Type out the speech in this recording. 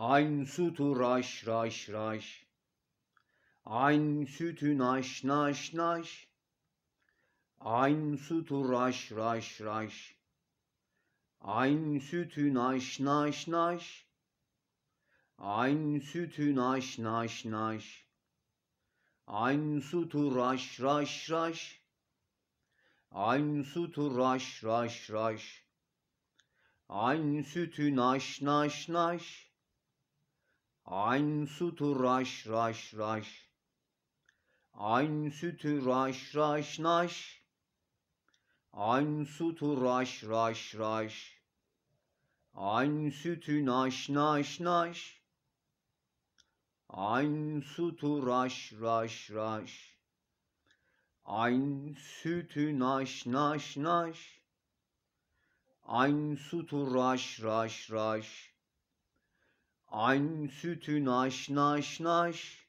Ein sütü raş raş raş. Ein sütü naş naş naş. Ein sütü raş raş raş. Ein sütü naş naş naş. Ein sütü naş naş naş. Ein sütü raş raş raş. Ein sütü raş raş raş. Ein sütü naş naş naş. Ein sütü raş raş raş. Ein sütü raş raş naş. Ein sütü raş raş raş. Ein sütü naş naş naş. Ein sütü raş raş raş. Ein sütü naş naş naş. Ein sütü raş raş raş. Ein sütü naş naş naş.